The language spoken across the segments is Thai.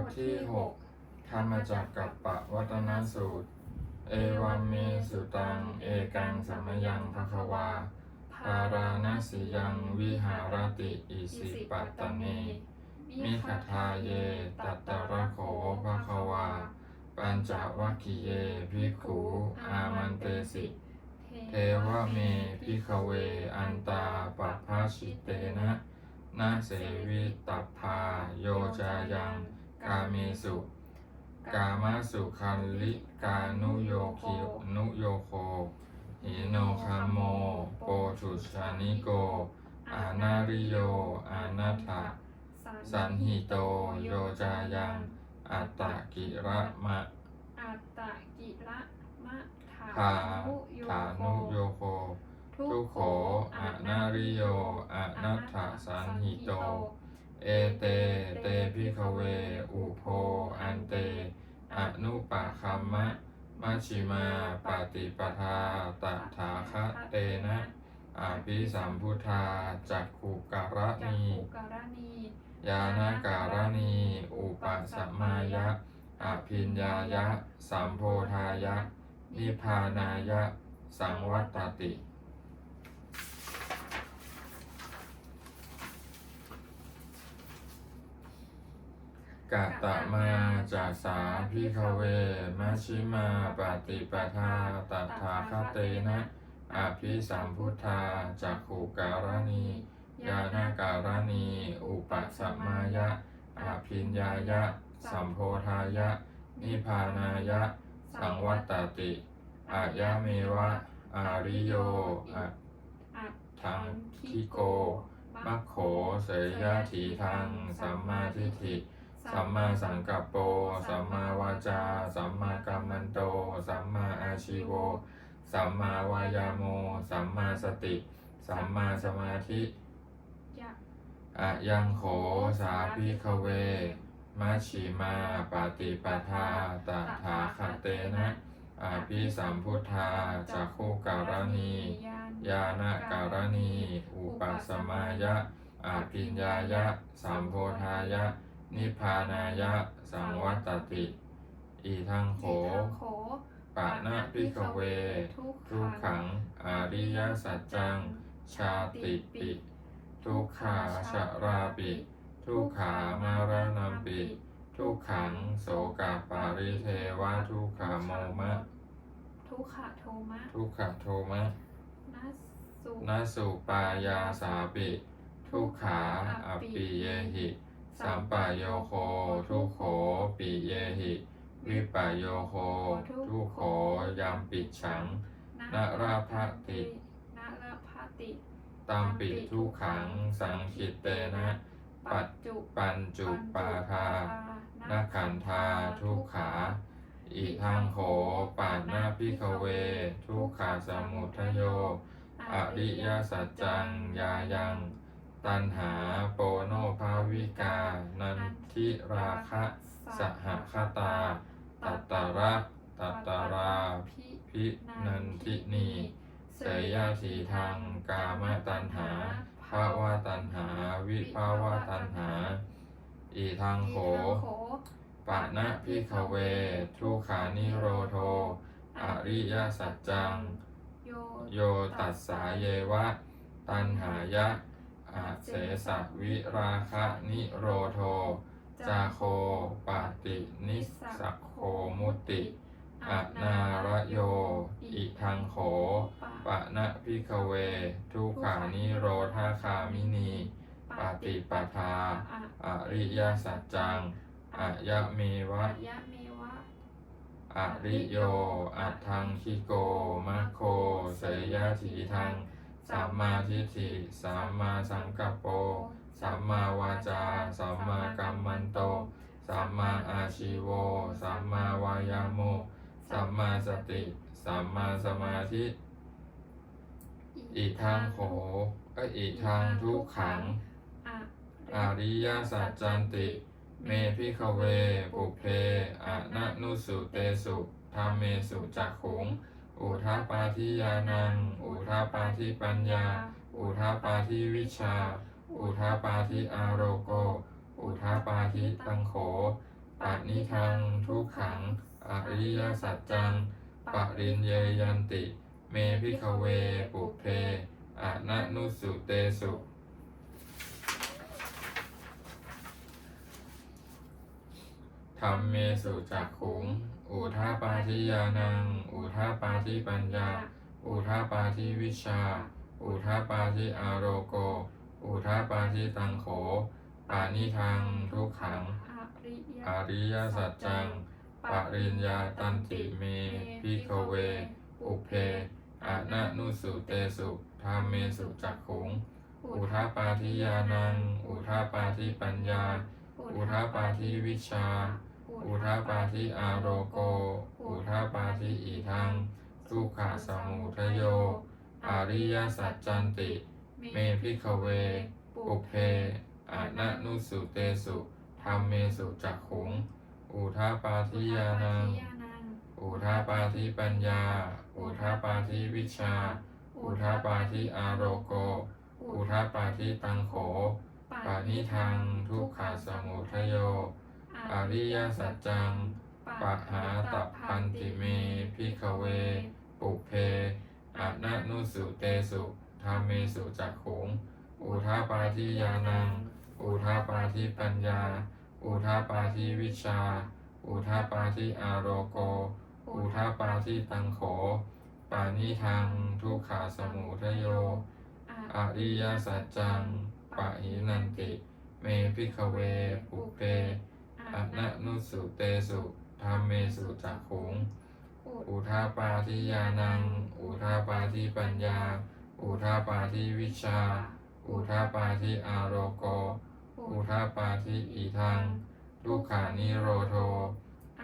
ทที่หกธรรมจักกับปะวัตนสูตร เอวัมเมสุตัง เอกังสัมมยังภควาภาราณสียังวิหารติอิสิปัตตเนมิขทาเยตัตตระโขภควา ปัญจวัคคีเยภิกขุอามันเตสิเทวเมพิขเวอันตาปัพพาชิเตนะนาเสวิตัพพาโยจายัง กาเมสุ กามาสุคันลิกานุโยคินุโยโคหิโนคาโมโปทุชานิโก อานาริโย อานาถะสันหิโตโยจายัง อัตตะกิระมะอัตตกิระมะถาทานุโยฐาโคนุโยโค ทุกโขอะนาริโยอะนัตถสันหิโต เอเต เตพิขเว อุโพ อันเต อนุปะคัมมะมัชชิมาปฏิปทาตถาคะเตนะอาภิสัมพุทธาจักขุการะจักนีขุการณียานการณี อุปสัมมายะ อภิญญายะ สัมโพธายะ นิพพานายะ สังวัตตติ กะตะมาจาสาพิขเวมัชชิมาปฏิปทาตถาคเตนะอภิสัมพุทธาจักขุการณียานการณีอุปสัมมายะอภิญญายะ สัมโพธายะ นิพานายะ สังวัตตติอายะเมวะ อาริโยอะอัทังคิโกมัคโขเสยยะถีทังสัมมาทิฏฐิ สัมมาสังกัปโป สัมมาวาจา สัมมากัมมันโต สัมมาอาชิโว สัมมาวายาโม สัมมาสติ สัมมาสมาธิยะอะยังโขสาพิขเวมัชชิมาปฏิปทาตถาคเตนะอาภิสัมพุทธาจักขุการณียานการณี อุปสมายะอาภิญญายะ สัมโพธายะ นิพพานายะสังวัตติ อีทังโขโขปะนะพิขเวทุกทุกขังอาริยสัจจัง ชาติปิ ทุกขาชะราปิ ทุกขามารณัมปิ ทุกขังโสกาปาริเทวะทุกขาโมมะ ทุกขะโทมะ ทุกขโทมะนัสสุนาสุปายาสาปิ ทุกขาอปิเยหิ สัมปะโยโคทุกโขปิเยหิ วิปะโยโคทุกโขยัมปิฉังนราภตินรภาติตัมปิทุกขังสังคิตเตนะ ปัจจุปัญจุปาทานขันธาทุกขา อีทังโขปานาพิขเว ทุกขาสมุทโย อริยสัจจังยายัง ตันหาโปโนภาวิกา นันทิราคะสหคตา ตัตตาระตัตตาราพินันทินีเสยยาทีทางกามตัณหาภาวะตัณหา วิภาวะตัณหา อีทางโขปะนะพิขเว ทุขานิโรโท อริยสัจจัง โยโยตัสสาเยวะ ตันหายะ อาเสสะวิราคะนิโรโท จาโคปาตินิสสักโคมุติอะนารโย อิทังโขปะนะพิขเว ทุกขานิโรธาคามินีปฏิปทาอริยสัจจังอะยะเมวะอะยะเมวะอริโย อัตถังคิโกมัคโคเสยยะทีทัง สัมมาทิฏฐิ สัมมาสังกัปโป สัมมาวาจา สัมมากัมมันโต สัมมาอาชิโว สัมมาวายาโม สัมมาสติ สัมมาสมาธิ อีทางโขเอ้อีทางทุกขัง อริยสัจจันติ เมพิขเว ปุเพอะนะนุสุเตสุธรรมเมสุจักขุง อุทาปาทิยานัง อุทาปาทิปัญญา อุทาปาทิวิชา อุทาปาทิอารโก อุทาปาทิตังโขปณิทังทุกขัง อริยสัจจังปะรินเยยันติ เมพิขเวปุเพอะนะนุสุเตสุ ธรรมเมสุจักขุง อุทาปาทิยานัง อุทาปาทิปัญญา อุทาปาทิวิชา อุทาปาทิอารโก อุทาปาทิตังโขปานิทังทุกขัง อริยอริยสัจจัง ปริญญาตันติเมพิขเว อุเพอะนะนุสุเตสุธรรมเมสุจักขุง อุทาปาทิยานัง อุทาปาทิปัญญา อุทาปาทิวิชา อุทาปาทิอารโก อุทาปาทิอีทังทุกขสมุทโย อริยสัจจันติ เมพิขเว ปุเพอะนะนุสุเตสุธรรมเมสุจักขุง อุทาปาทิยานัง อุทาปาทิปัญญา อุทาปาทิวิชา อุทาปาทิอารโก อุทาปาทิตังโขปานิทังทุกขาสมุทโย อริยสัจจังปะหาตัพันติเมพิขเว ปุเพอะนะนุสุเตสุธรรมเมสุจักขุง อุทาปาทิยานัง อุทาปาทิปัญญา อุทาปาทิวิชา อุทาปาทิอารโก อุทาปาทิตังโข ปานิทังทุกขาสมุทโย อริยสัจจังปะหินันติ เมพิขเว ปุเพ อะนะนุสุเตสุธรรมเมสุจักขุง อุทาปาทิยานัง อุทาปาทิปัญญา อุทาปาทิวิชา อุทาปาทิอารโก อุทาปาทิอีทังทุกขานิโรโท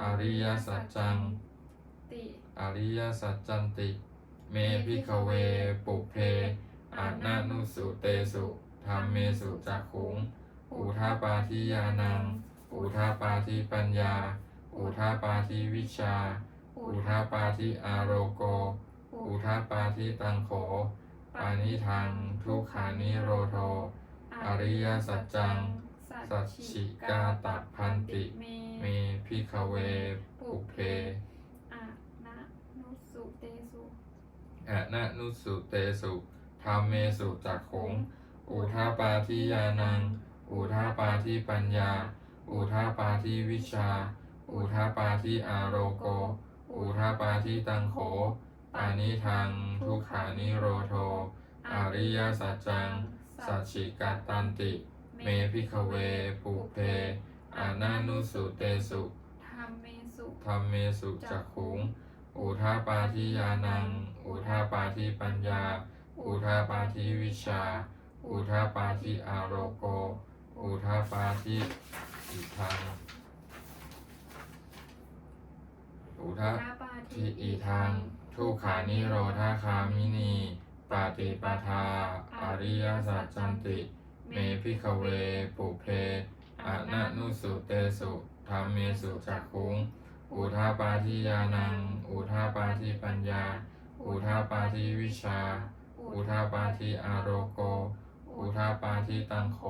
อริยสัจจังติอริยสัจจันติ เมพิขเว ปุเพอะนะนุสุเตสุธรรมเมสุจักขุง อุทาปาทิยานัง อุทาปาทิปัญญา อุทาปาทิวิชา อุทาปาทิอารโก อุทาปาทิตังโข ปานิทัง ทุกขานิโรโท อริยสัจจัง สัจฉิกาตัพันติ เมพิขเวปุเพอะนะนุสุเตสุอะนะนุสุเตสุธรรมเมสุจักขุงอุทาปาทิยานัง อุทาปาทิปัญญา อุทาปาทิวิชา อุทาปาทิอารโก อุทาปาทิตังโขปานิทังทุกขานิโรโท อริยสัจจัง สัจฉิกาตันติ เมพิขเวปุเพอะนะนุสุเตสุธรรมเมสุธรรมเมสุจักขุง อุทาปาทิยานัง อุทาปาทิปัญญา อุทาปาทิวิชา อุทาปาทิอารโก อุทาปาทิอิทังอุทาปาทิอิทัง ทุกขานิโรธาคามินีปาติปทา อริยสัจจันติ เมพิขเวปุเพอะนะนุสุเตสุธรรมเมสุจักขุง อุทาปาทิยานัง อุทาปาทิปัญญา อุทาปาทิวิชา อุทาปาทิอารโก อุทาปาทิตังโข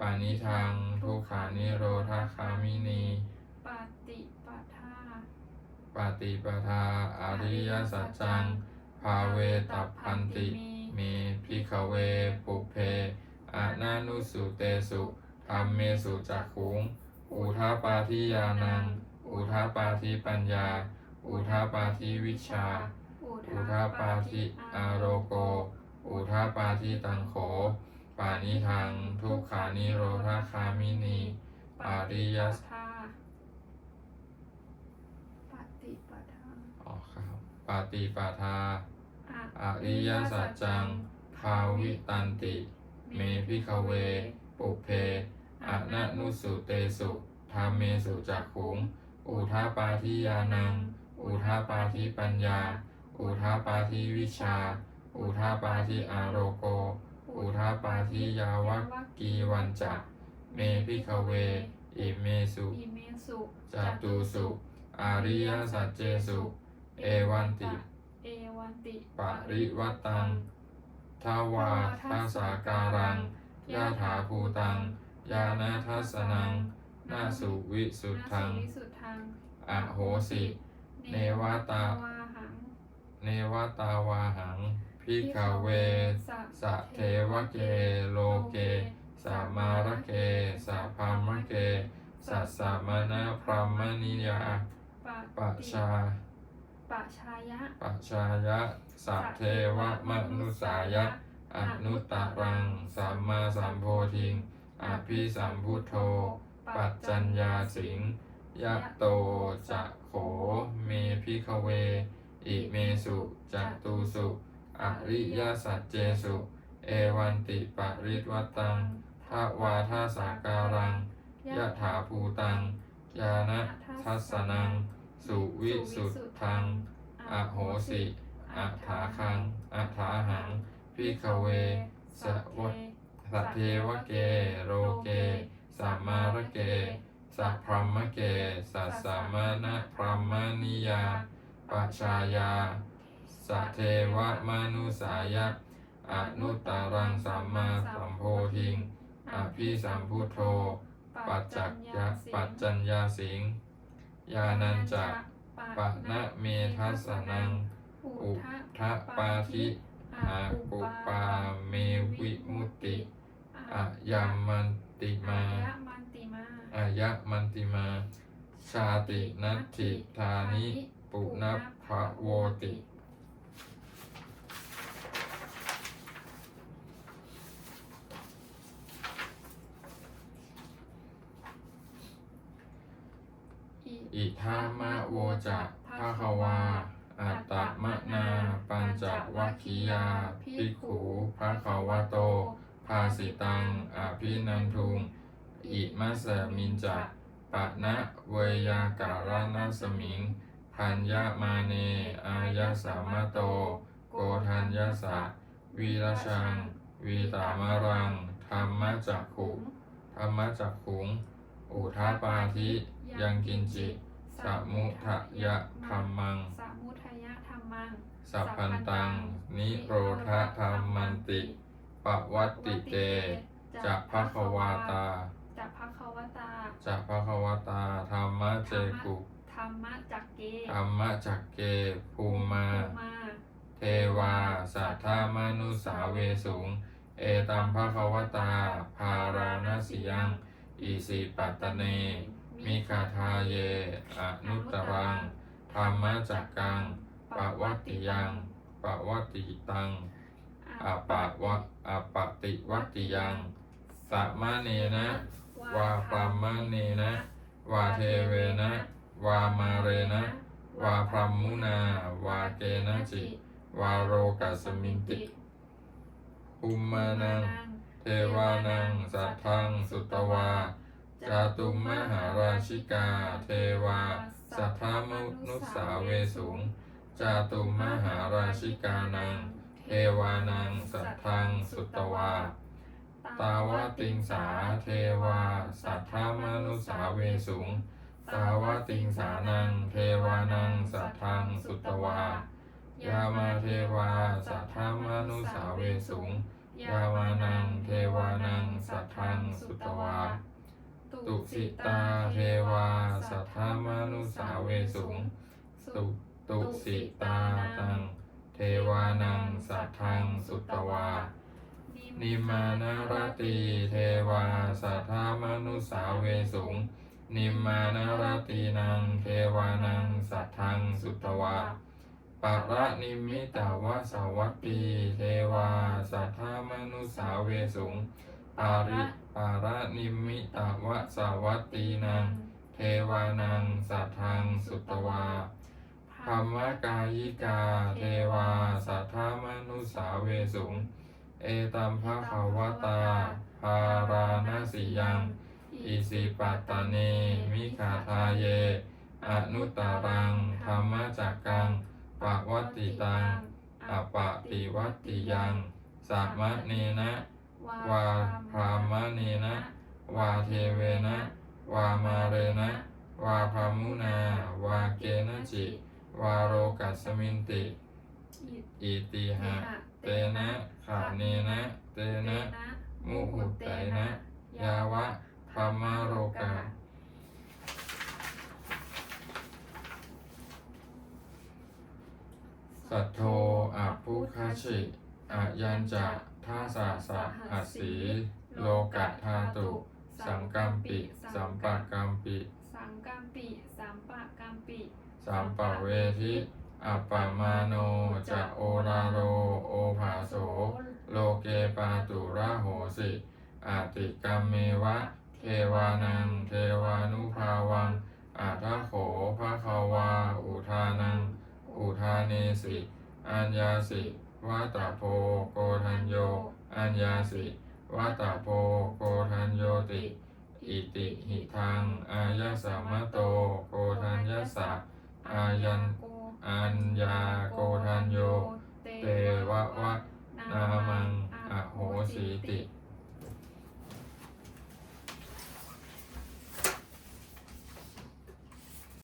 ปานิทังทุกขานิโรธาคามินีปาติปะทาปาติปทาอริยสัจจังภาเวตัพพันติเมพิขเวปุเพอะนานุสุเตสุธรรมเมสุจักขุง อุทาปาทิยานัง อุทาปาทิปัญญา อุทาปาทิวิชา อุทาปาทิอารโก อุทาปาทิตังโข ปานิทัง ทุกขานิโรธาคามินีปาริยัสทาปฏิปทาอ๋อครับปาติปทาอะอริยสัจจังภาวิตันติ เมพิขเว ปุเพอนนุสุเตสุธรรมเมสุจักขุง อุทาปาทิยานัง อุทาปาทิปัญญา อุทาปาทิวิชา อุทาปาทิอารโก อุทาปาทิยาวักกีวันจะเมพิขเว อิเมสุอิเมสุจตุสุอาริยสัจเจสุ เอวันติ เอวันติปริวัตตังทวาทัสสาการังยาถาภูตัง ยานาทัสสนังปนาสุวิสุทธังนาสุวิสุทธัง อโหสิ เนวตาวาหังเนวตาวาหัง พิกเวสะเทวเกโลเกสามาระเกสาพามะเกสัสสะมณะพรหมนิยาปะปะชาปะชายะปัจชายะสัพเทวมนุสายะอนุตตรังสัมมาสัมโพธิงอภิสัมพุทโธ ปัจจัญญาสิงยะโตจะโขเมพิขเว อิเมสุจัตุสุ อริยสัจเจสุ เอวันติปริตวัตังทวาทาสาการังยะถาภูตัง ยานะทัสสนัง สุวิสุทธัง อโหสิอัฏฐาคังอัฏฐาหังพิขเวสวะสัทเทวเก โรเก สัมมารเก สัพพรมเก สัสสามานะพรหมนิยาปัชายา สัทเทวมนุสายะอนุตตรังสัมมาสัมโพธิง อภิสัมพุทโธ ปัจจักยะปัจจัญญาสิง ยานันจะปะนะเมทัสสนัง อุทะปาทิอาปุปาเมวิมุตติอะยามมันติมายะมันติมาอายะมันติมา ชาตินัตถิธานิ ปุนัพพะโวติ อิ ทามะโวจะภาควา อัตตมะนา ปัญจวัคคียา ภิกขุภาควะโต ภาสิตังอภินันทุง อิมัสสมินจะปะนะเวยาการณสมิง พัญญามาเน อายาสามะโต โกทัญญาสะวีรชัง วีตามรัง ธรรมจักขุ ธรรมจักขุง อุทาปาทิยังกินจิ สมุทะยะธรรมังสมุทยะธรรมัง สัพพันตัง นิโรธาธรรมันติปวัตติเตจะภะคะวาตาจะภควตาจะภะคะวตาธรรมเจกุธรรมจักเกธรรมจักเกภูมาภูมา เทวาสัทธามนุสาเวสูงเอตัมภะคะวตา ภาราณสิยังอิสิปัตตเน มิคาทาเย อนุตรัง ธรรมจักกังปวัตติยังปวัตติตังอปะวะอปติวัตติยัง สัมมาเนนะ วาปรามะเนนะ วาเทเวนะ วามาเรนะ วาพรหมุนา วาเกนะจิ วาโรกัสมินติภูมานัง เทวานัง สัทธัง สุตวา จาตุมหาราชิกาเทวา สัทธามนุสาเวสูงจาตุมหาราชิกานัง เทวานัง สัทธัง สุตวา ตาวติงสาเทวา สัทธามนุสาเวสูงตาวติงสานัง เทวานัง สัทธัง สุตวา ยามาเทวา สัทธามนุสาเวสูงยามานัง เทวานัง สัทธัง สุตวา ตุสิตาเทวาสัทธามนุสาเวสูงตุตุสิตาตัง เทวานังสัทธังสุตวา นิมานารติเทวาสัทธามนุสาเวสูงนิมมานารตินังเทวานังสัทธังสุตวาปะระนิมิตาวสวัตตีเทวาสัทธามนุสาเวสุง ปาริปาระนิมิตาวสวัตตีนัง เทวานังสัทธังสุตวาธรรมกายิกา เทวา สัทธามนุสาเวสุง เอตัมภะคะวตาภาราณสิยัง อิสิปัตตเนมิขาทาเย อนุตตรัง ธรรมจักกังปะวัตติตังอปะติวัตติยัง สัมมะเนนะ วาพามเนนะ วาเทเวนะ วามาเรนะ วาพามุนา วาเกนจิ วาโรกัสมินติ อิติหะ เตนะขาเนนะ เตนะ มุหุตเตนะ ยาวะพรมาโรกาสัตโทอภุคาชิอายันจะ ท่าสาสะหัสสี โลกะธาตุ สังกัมปิ สัมปะกัมปิ สังกัมปิสัมปะกัมปิสัมปะเวทิอัปปมาโนจะโอราโรโอภาโส โลเกปาตุระโหสิอาติกัมเมวะ เทวานัง เทวานุภาวังอาทะโขภะคะวา อุทานัง อุทาเนสิ อัญญาสิ วัตโพโกทันโย อัญญาสิวัตโพโกทันโยติ อิติหิทัง อายะสัมมโตโกทันยาสะอายันอัญญาโกทันโย เตวะวะนามังอโหสิติ